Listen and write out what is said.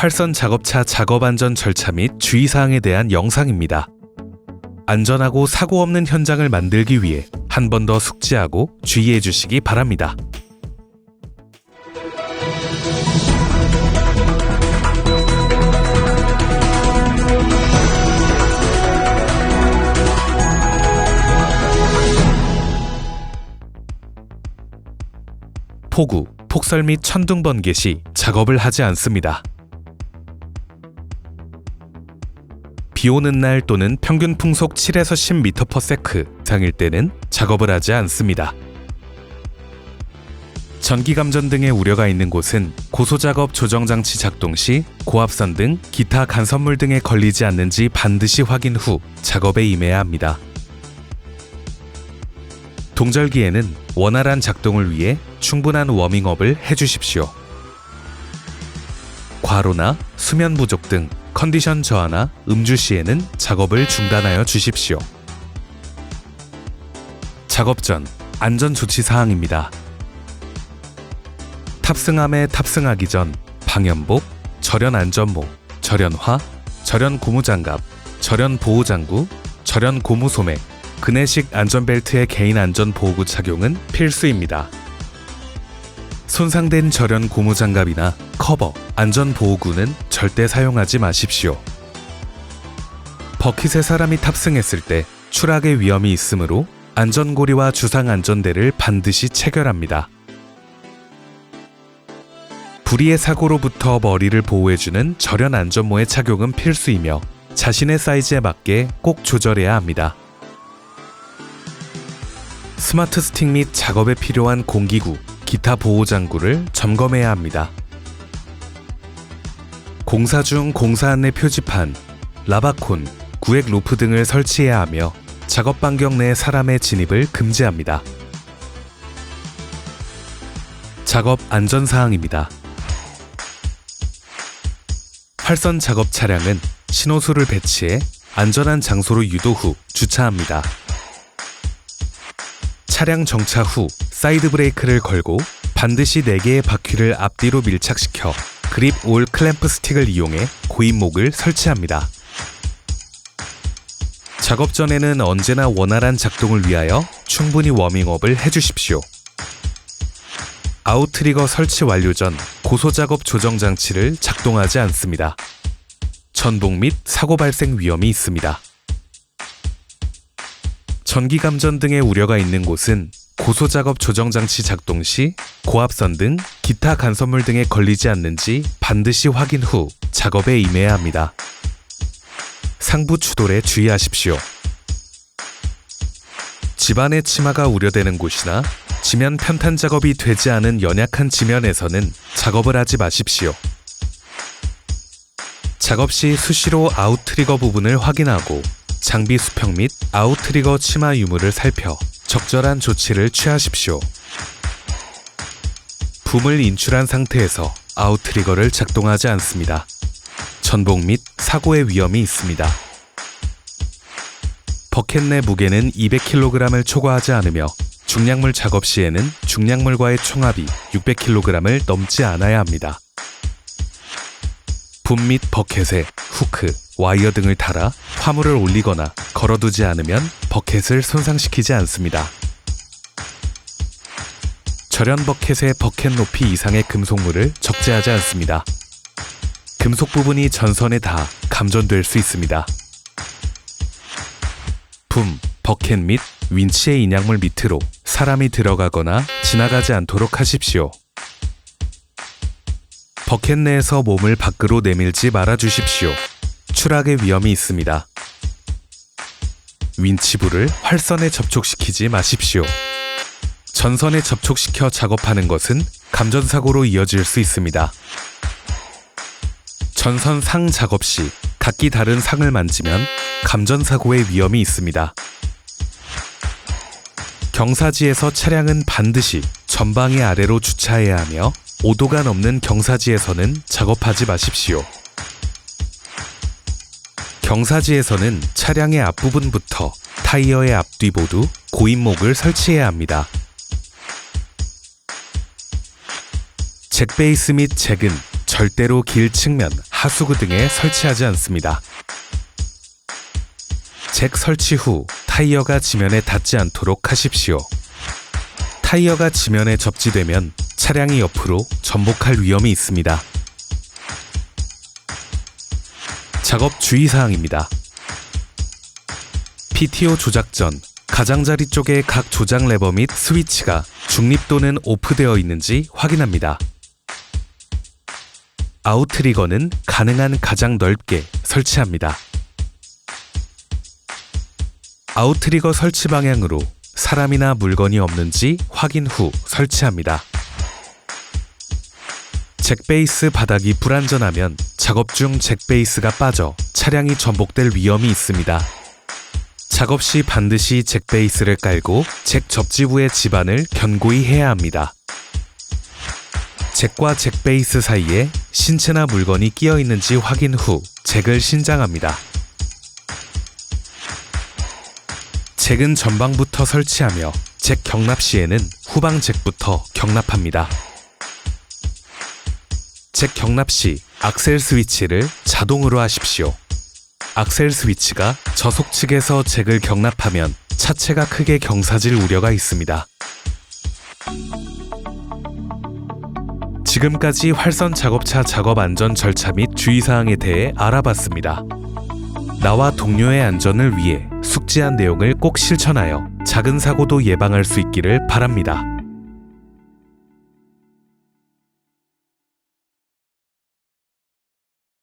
활선 작업차 작업 안전 절차 및 주의사항에 대한 영상입니다. 안전하고 사고 없는 현장을 만들기 위해 한 번 더 숙지하고 주의해 주시기 바랍니다. 폭우, 폭설 및 천둥 번개 시 작업을 하지 않습니다. 비 오는 날 또는 평균 풍속 7에서 10m/s 상일 때는 작업을 하지 않습니다. 전기 감전 등의 우려가 있는 곳은 고소 작업 조정 장치 작동 시 고압선 등 기타 간섭물 등에 걸리지 않는지 반드시 확인 후 작업에 임해야 합니다. 동절기에는 원활한 작동을 위해 충분한 워밍업을 해주십시오. 과로나 수면 부족 등 컨디션 저하나 음주 시에는 작업을 중단하여 주십시오. 작업 전 안전 조치 사항입니다. 탑승함에 탑승하기 전 방염복, 절연 안전모, 절연화, 절연 고무장갑, 절연 보호장구, 절연 고무 소매, 그네식 안전벨트의 개인 안전 보호구 착용은 필수입니다. 손상된 절연 고무장갑이나 커버, 안전 보호구는 절대 사용하지 마십시오. 버킷에 사람이 탑승했을 때 추락의 위험이 있으므로 안전고리와 주상 안전대를 반드시 체결합니다. 불의의 사고로부터 머리를 보호해주는 절연 안전모의 착용은 필수이며 자신의 사이즈에 맞게 꼭 조절해야 합니다. 스마트 스틱 및 작업에 필요한 공기구, 기타 보호 장구를 점검해야 합니다. 공사 중 공사 안내 표지판, 라바콘, 구획 로프 등을 설치해야 하며 작업 반경 내 사람의 진입을 금지합니다. 작업 안전 사항입니다. 활선 작업 차량은 신호수를 배치해 안전한 장소로 유도 후 주차합니다. 차량 정차 후 사이드 브레이크를 걸고 반드시 4개의 바퀴를 앞뒤로 밀착시켜 그립 올 클램프 스틱을 이용해 고인목을 설치합니다. 작업 전에는 언제나 원활한 작동을 위하여 충분히 워밍업을 해주십시오. 아웃트리거 설치 완료 전 고소 작업 조정 장치를 작동하지 않습니다. 전복 및 사고 발생 위험이 있습니다. 전기 감전 등의 우려가 있는 곳은 고소 작업 조정 장치 작동 시 고압선 등 기타 간섭물 등에 걸리지 않는지 반드시 확인 후 작업에 임해야 합니다. 상부 추돌에 주의하십시오. 집안의 치마가 우려되는 곳이나 지면 편탄 작업이 되지 않은 연약한 지면에서는 작업을 하지 마십시오. 작업 시 수시로 아웃트리거 부분을 확인하고 장비 수평 및 아웃트리거 치마 유무를 살펴 적절한 조치를 취하십시오. 붐을 인출한 상태에서 아웃트리거를 작동하지 않습니다. 전복 및 사고의 위험이 있습니다. 버켓 내 무게는 200kg을 초과하지 않으며 중량물 작업 시에는 중량물과의 총합이 600kg을 넘지 않아야 합니다. 붐 및 버켓에 후크, 와이어 등을 달아 화물을 올리거나 걸어두지 않으면 버켓을 손상시키지 않습니다. 절연 버켓의 버켓 높이 이상의 금속물을 적재하지 않습니다. 금속 부분이 전선에 닿아 감전될 수 있습니다. 붐, 버켓 및 윈치의 인양물 밑으로 사람이 들어가거나 지나가지 않도록 하십시오. 버켓 내에서 몸을 밖으로 내밀지 말아 주십시오. 추락의 위험이 있습니다. 윈치부를 활선에 접촉시키지 마십시오. 전선에 접촉시켜 작업하는 것은 감전사고로 이어질 수 있습니다. 전선 상 작업 시 각기 다른 상을 만지면 감전사고의 위험이 있습니다. 경사지에서 차량은 반드시 전방의 아래로 주차해야 하며 5도가 넘는 경사지에서는 작업하지 마십시오. 경사지에서는 차량의 앞부분부터 타이어의 앞뒤 모두 고인목을 설치해야 합니다. 잭베이스 및 잭은 절대로 길 측면, 하수구 등에 설치하지 않습니다. 잭 설치 후 타이어가 지면에 닿지 않도록 하십시오. 타이어가 지면에 접지되면 차량이 옆으로 전복할 위험이 있습니다. 작업 주의사항입니다. PTO 조작 전 가장자리 쪽의 각 조작 레버 및 스위치가 중립 또는 오프되어 있는지 확인합니다. 아웃트리거는 가능한 가장 넓게 설치합니다. 아웃트리거 설치 방향으로 사람이나 물건이 없는지 확인 후 설치합니다. 잭베이스 바닥이 불안전하면 작업 중 잭베이스가 빠져 차량이 전복될 위험이 있습니다. 작업 시 반드시 잭베이스를 깔고 잭 접지부의 집안을 견고히 해야 합니다. 잭과 잭베이스 사이에 신체나 물건이 끼어 있는지 확인 후 잭을 신장합니다. 잭은 전방부터 설치하며 잭 경납 시에는 후방 잭부터 경납합니다. 잭 경납 시 악셀 스위치를 자동으로 하십시오. 악셀 스위치가 저속 측에서 잭을 경납하면 차체가 크게 경사질 우려가 있습니다. 지금까지 활선 작업차 작업 안전 절차 및 주의사항에 대해 알아봤습니다. 나와 동료의 안전을 위해 숙지한 내용을 꼭 실천하여 작은 사고도 예방할 수 있기를 바랍니다.